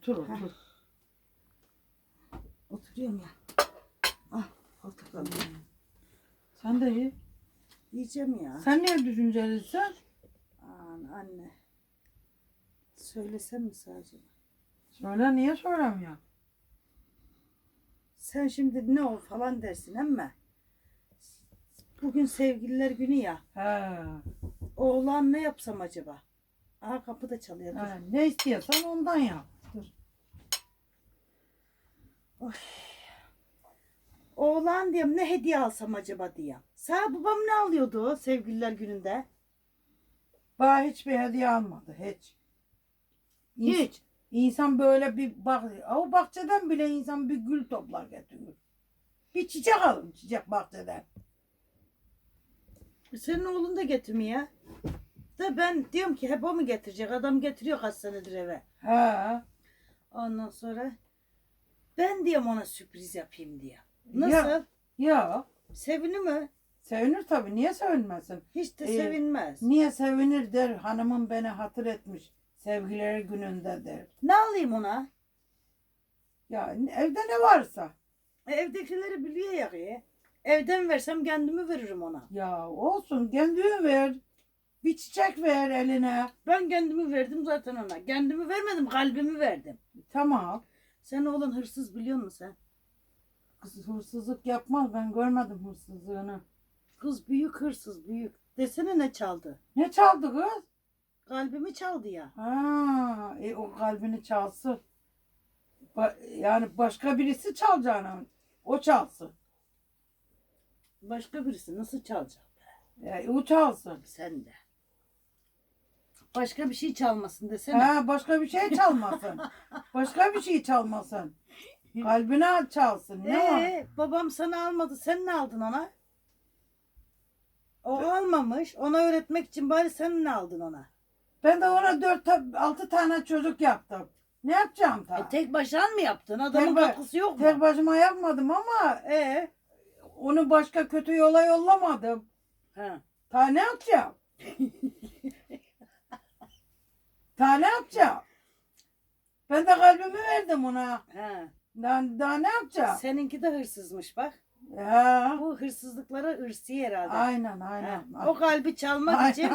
Otur otur. Oturuyorum ya. Ah portakal. Sen de ye. Yiyeceğim ya. Sen niye düşüncelisin? Aman anne. Söylesem mi sadece? Söyle niye söylemiyor? Sen şimdi ne ol falan dersin ama bugün sevgililer günü ya. He. Oğlan ne yapsam acaba? Aha kapı da çalıyor. he. Ne istiyorsan ondan yap. Dur. Oğlan diyorum ne hediye alsam acaba diye. Sağ babam ne alıyordu sevgililer gününde? Bana hiçbir hediye almadı. Hiç. İns- Hiç. İnsan böyle bir bak, o bahçeden bile insan bir gül toplar getiriyor. Bir çiçek alın çiçek bahçeden. Senin oğlun da getirmiyor. Da ben diyorum ki hep o mu getirecek? Adam getiriyor kaç senedir eve. He. Ondan sonra ben diyorum ona sürpriz yapayım diye. Nasıl? Ya, ya Sevinir mi? sevinir tabii. Niye sevinmesin? Hiç de Ee, sevinmez. Niye sevinir der hanımım beni hatır etmiş. Sevgileri gününde der. Ne alayım ona? Ya evde ne varsa. E, Evdekileri biliyor ya. ki. Evden versem kendimi veririm ona. Ya olsun kendini ver. Bir çiçek ver eline. Ben kendimi verdim zaten ona. Kendimi vermedim kalbimi verdim. Tamam. Sen oğlun hırsız biliyor musun sen? Kız hırsızlık yapmaz. Ben görmedim hırsızlığını. Kız büyük hırsız büyük. Desene ne çaldı? Ne çaldı kız? Kalbimi çaldı ya. Ha, e, o kalbini çalsın. Ba- yani başka birisi çalacağını o çalsın. Başka birisi nasıl çalacak? E, o çalsın. Sen de. Başka bir şey çalmasın desene. Ha, başka bir şey çalmasın. başka bir şey çalmasın. Kalbine çalsın. Ne var? Ee, babam sana almadı. Sen ne aldın ona? O almamış. Ona öğretmek için bari sen ne aldın ona? Ben de ona dört, altı tane çocuk yaptım. Ne yapacağım ta? E, tek başına mı yaptın? Adamın Tek katkısı yok mu? Tek başıma yapmadım ama Ee, onu başka kötü yola yollamadım. ha. Ta ne yapacağım? Ta ne yapacağım? Ben de kalbimi verdim ona. ha. Daha, daha ne yapacağım? Seninki de hırsızmış bak. Ya. Bu hırsızlıklara ırsi herhalde. Aynen Ha. aynen. O kalbi çalmak Aynen. için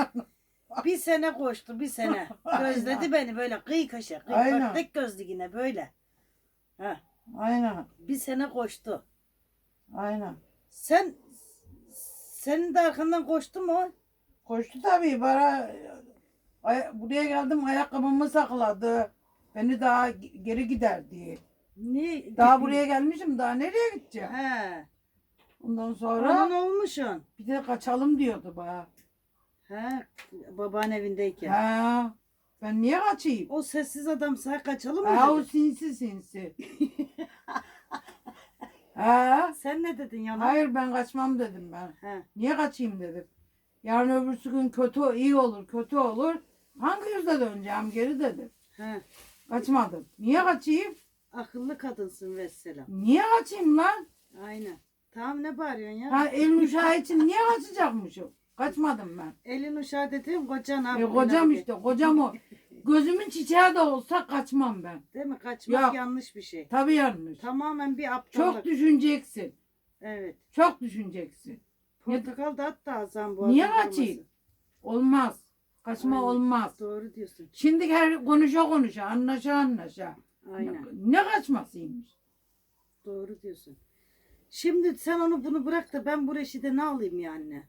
bir sene koştu bir sene. Gözledi Aynen. beni böyle kıy kaşı. Kıy, Aynen. tek gözlü yine böyle. Ha. Aynen. Bir sene koştu. Aynen. Sen senin de arkandan koştu mu? Koştu tabii bana ay- buraya geldim ayakkabımı sakladı. Beni daha ge- geri gider diye. Niye? Daha buraya gelmişim daha nereye gideceğim? He. Ondan Onun sonra olmuşsun. bir de kaçalım diyordu bana. He. Baban evindeyken. Ha, ben niye kaçayım? O sessiz adam sağ kaçalım mı? Ha o dedi? sinsi sinsi. ha, Sen ne dedin yana? hayır ben kaçmam dedim ben. He. Niye kaçayım dedim. Yarın öbürsü gün kötü iyi olur kötü olur. Hangi yüzle döneceğim geri dedim. He. Kaçmadım. Niye kaçayım? Akıllı kadınsın vesselam. Niye kaçayım lan? Aynen. Tamam ne bağırıyorsun ya? Ha el uşağı için niye kaçacakmışım? Kaçmadım ben. Elin uşağı dediğim kocan abi. E, kocam işte kocam o. Gözümün çiçeği de olsa kaçmam ben. Değil mi? Kaçmak Yok. yanlış bir şey. Tabii yanlış. Tamamen bir aptallık. Çok düşüneceksin. Evet. Çok düşüneceksin. Portakal da at da Hasan bu Niye kaçayım? Olmaz. Kaçma Aynen. olmaz. Doğru diyorsun. Şimdi her konuşa konuşa, anlaşa anlaşa. Aynen. Ne kaçmasıymış? Doğru diyorsun. Şimdi sen onu bunu bırak da ben bu reşide ne alayım ya anne?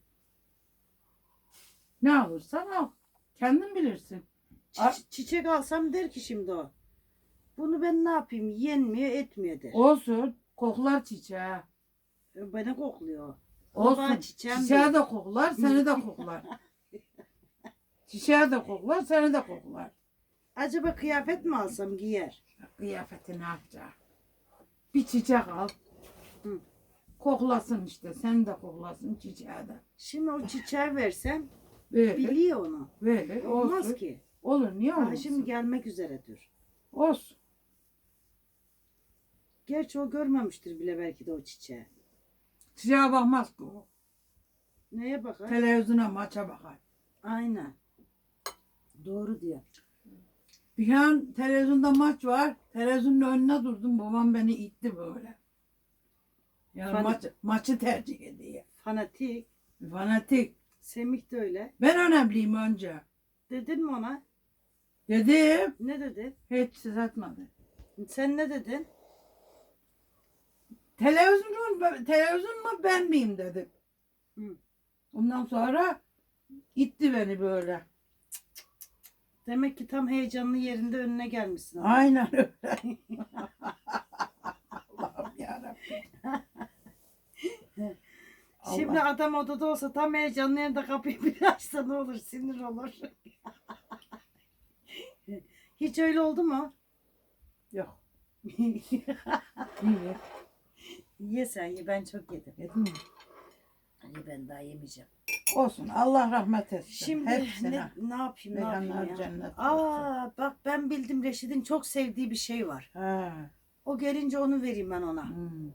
Ne alırsan al. Kendin bilirsin. Çi- çiçek alsam der ki şimdi o. Bunu ben ne yapayım? Yenmiyor etmiyor der. Olsun. Koklar çiçeği. Beni kokluyor. Olsun. Çiçeği de koklar, seni de koklar. Çiçeği de koklar, seni de koklar. Acaba kıyafet mi alsam giyer? Kıyafeti ne yapacak? Bir çiçek al. Hı. Koklasın işte. Seni de koklasın çiçeği de. Şimdi o çiçeği versem Verir. biliyor onu. Verir. Olmaz olsun. ki. Olur. Niye olmasın? şimdi gelmek üzeredir. Olsun. Gerçi o görmemiştir bile belki de o çiçeği. Çiçeğe bakmaz ki o. Neye bakar? Televizyona maça bakar. Aynen. Doğru diyor. Bir an televizyonda maç var. Televizyonun önüne durdum. Babam beni itti böyle. Yani Fan- maç, maçı tercih ediyor. Fanatik. Fanatik. Semih de öyle. Ben önemliyim önce. Dedin mi ona? Dedim. Ne dedin? Hiç ses atmadı. Sen ne dedin? Televizyon, televizyon mu ben miyim dedim. Hı. Ondan sonra itti beni böyle. Demek ki tam heyecanlı yerinde önüne gelmişsin. ama. Aynen öyle. Allah'ım yarabbim. Şimdi Allah. adam odada olsa tam heyecanlı yerinde kapıyı bir açsa ne olur sinir olur. Hiç öyle oldu mu? Yok. Niye? ye sen ye ben çok yedim. Yedin mi? Hani ben daha yemeyeceğim. Olsun. Allah rahmet etsin. Şimdi Hepsine. ne, ne yapayım ne yapayım ya. cennet Aa bak ben bildim Reşit'in çok sevdiği bir şey var. Ha. O gelince onu vereyim ben ona. hmm.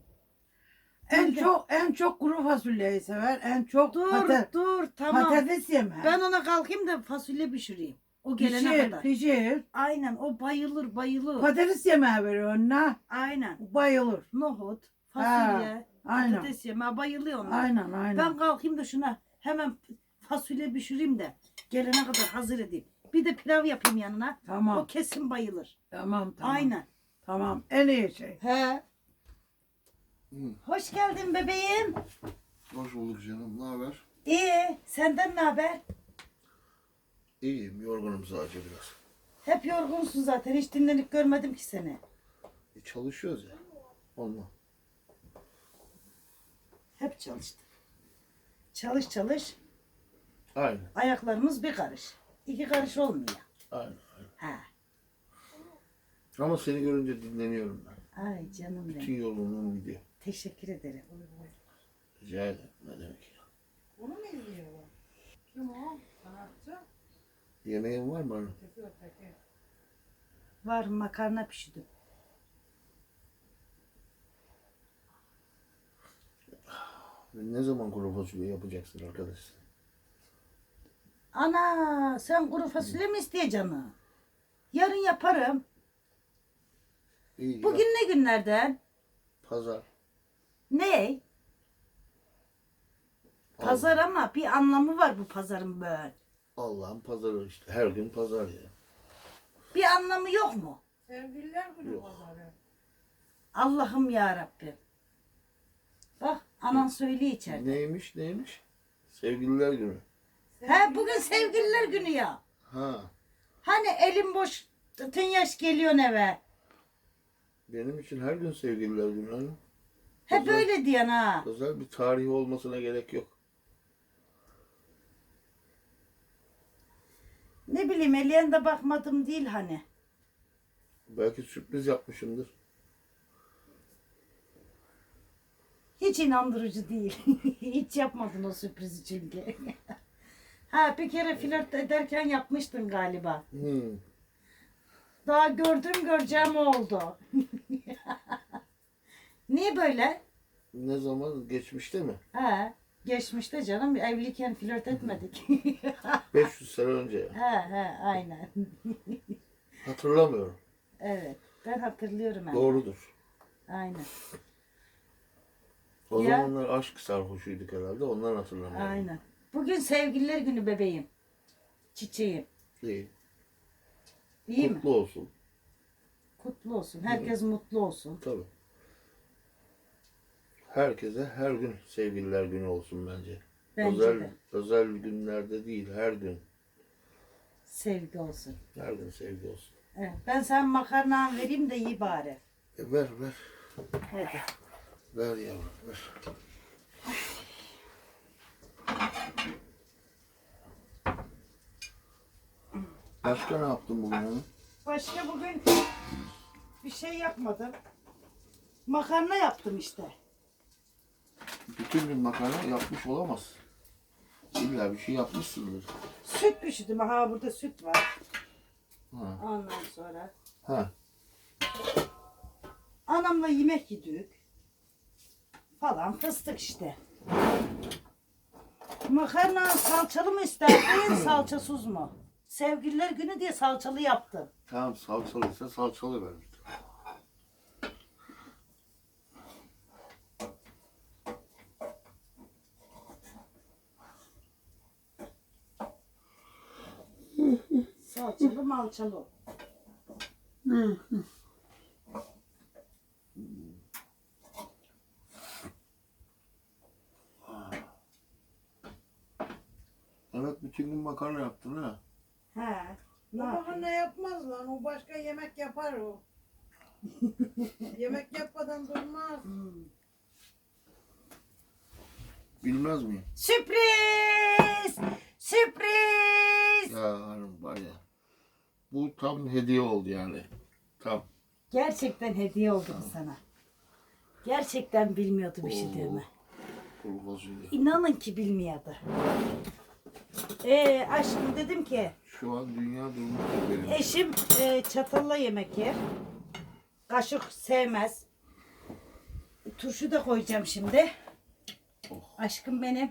En Bildim. çok en çok kuru fasulyeyi sever. En çok Dur pata- dur tamam. patates yemer. Ben ona kalkayım da fasulye pişireyim. O gelene pişir, kadar. pişir. Aynen o bayılır bayılır. Patates yemeği veriyor önüne. Aynen. Bayılır. Nohut, fasulye, Aynen. patates yemeği bayılıyor onlar. Aynen aynen. Ben kalkayım da şuna hemen fasulye pişireyim de gelene kadar hazır edeyim. Bir de pilav yapayım yanına. Tamam. O kesin bayılır. Tamam tamam. Aynen. Tamam. En iyi şey. He. Hı. Hoş geldin bebeğim. Hoş bulduk canım. Ne haber? İyi. Senden ne haber? İyiyim. Yorgunum sadece biraz. Hep yorgunsun zaten. Hiç dinlenip görmedim ki seni. E, çalışıyoruz ya. Onunla. Hep çalıştın. Çalış çalış. Aynen. Ayaklarımız bir karış. İki karış olmuyor. Aynen. aynen. Ha. Ama seni görünce dinleniyorum ben. Ay canım Bütün benim. yorgunluğum gidiyor. Teşekkür ederim. Rica ederim. Ne demek ya. Onu mu izliyorlar? Kim o? Sanatçı. Yemeğin var mı? Var makarna pişirdim. Ne zaman kuru fasulye yapacaksın arkadaş? Ana sen kuru fasulye mi isteyeceksin? Yarın yaparım. İyi. Bugün ya. ne günlerden? Pazar. Ne? Pazar ama bir anlamı var bu pazarın böyle. Allah'ın pazarı işte. Her gün pazar ya. Bir anlamı yok mu? Sevgililer günü pazarı. Allah'ım ya Rabbim. Anan söylüyor içeride. Neymiş neymiş? Sevgililer günü. He bugün sevgililer günü ya. Ha. Hani elim boş tın yaş geliyorsun eve. Benim için her gün sevgililer günü hanım. Hep Güzel. öyle diyen ha. Özel bir tarihi olmasına gerek yok. Ne bileyim eleyen de bakmadım değil hani. Belki sürpriz yapmışımdır. Hiç inandırıcı değil. Hiç yapmadın o sürprizi çünkü. ha bir kere flört ederken yapmıştın galiba. Hmm. Daha gördüm göreceğim oldu. Niye böyle? Ne zaman? Geçmişte mi? Ha, geçmişte canım evliyken flört etmedik. 500 sene önce ha ha aynen. Hatırlamıyorum. Evet. Ben hatırlıyorum hemen. Doğrudur. Aynen. O Ya. zamanlar aşk sarhoşuyduk herhalde. Ondan hatırlamıyorum. Aynen. Bugün sevgililer günü bebeğim. Çiçeğim. İyi. İyi mi? Mutlu olsun. Kutlu olsun. Herkes mutlu olsun. Tabii. Herkese her gün sevgililer günü olsun bence. Bence özel, de. özel günlerde değil, her gün. Sevgi olsun. Her gün sevgi olsun. Evet. Ben sen makarna vereyim de iyi bari. E ver, ver. Hadi. Ver yavrum, ver. Başka ne yaptın bugün hanım? Başka bugün bir şey yapmadım. Makarna yaptım işte. Bütün gün makarna yapmış olamaz. İlla bir şey yapmışsındır. Süt pişirdim. Ha burada süt var. Ha. Ondan sonra ha. anamla yemek yedik. Falan fıstık işte. Makarna salçalı mı isterdin, salçasız mı? Sevgililer günü diye salçalı yaptım. Tamam salçalıysa salçalı ver. Salçalı malçalı. Evet bütün gün makarna yaptın ha. He. Ne yapayım? ne yapmaz lan. O başka yemek yapar o. yemek yapmadan durmaz. Hmm. Bilmez miyim? Sürpriz! Sürpriz! Ya hanım var ya. Bu tam hediye oldu yani. Tam. Gerçekten hediye oldu bu sana. Gerçekten bilmiyordu bir şey Oo. Kuru fasulye. İnanın ki bilmiyordu. Ee, aşkım dedim ki Şu an dünya durmuş benim. eşim e, çatalla yemek yer. Kaşık sevmez. Turşu da koyacağım şimdi. Oh. Aşkım benim.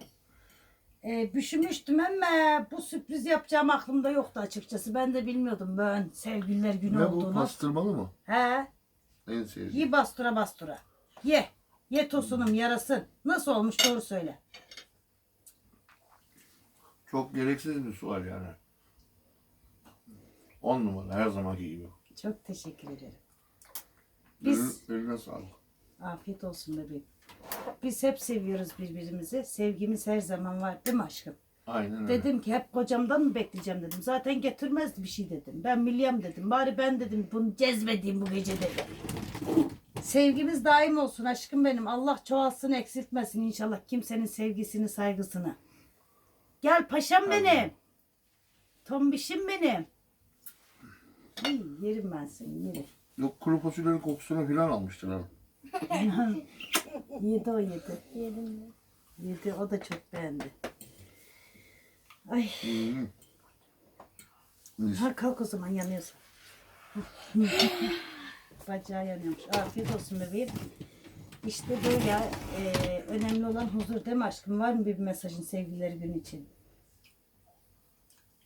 E, düşünmüştüm ama bu sürpriz yapacağım aklımda yoktu açıkçası. Ben de bilmiyordum ben sevgililer günü Ne bu olduğunu. pastırmalı mı? He. En sevdiğim. Ye bastura bastura. Ye. Ye tosunum yarasın. Nasıl olmuş doğru söyle. Çok gereksiz bir sual yani. 10 numara her zamanki gibi. Çok teşekkür ederim. Biz Eline, eline sağlık. afiyet olsun bebeğim. Biz hep seviyoruz birbirimizi. Sevgimiz her zaman var değil mi aşkım? Aynen öyle. Dedim ki hep kocamdan mı bekleyeceğim dedim. Zaten getirmezdi bir şey dedim. Ben milyam dedim. Bari ben dedim bunu cezbedeyim bu gece dedim. Sevgimiz daim olsun aşkım benim. Allah çoğalsın eksiltmesin inşallah kimsenin sevgisini saygısını. Gel paşam benim. Tombişim benim. İyi, yerim ben seni yerim. Yok kuru fasulyenin kokusunu falan almıştır ha. Yedi o yedi. Yedim Yedi o da çok beğendi. Ay. Hmm. Mis. Ha kalk o zaman yanıyorsun. Bacağı yanıyormuş. Afiyet olsun bebeğim. İşte böyle e, önemli olan huzur değil mi aşkım? Var mı bir mesajın sevgililer günü için?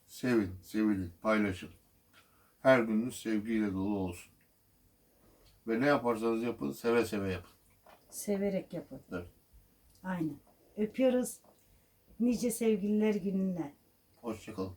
Sevin, sevilin, paylaşın. Her gününüz sevgiyle dolu olsun. Ve ne yaparsanız yapın, seve seve yapın. Severek yapın. Evet. Aynen. Öpüyoruz. Nice sevgililer gününe. Hoşçakalın.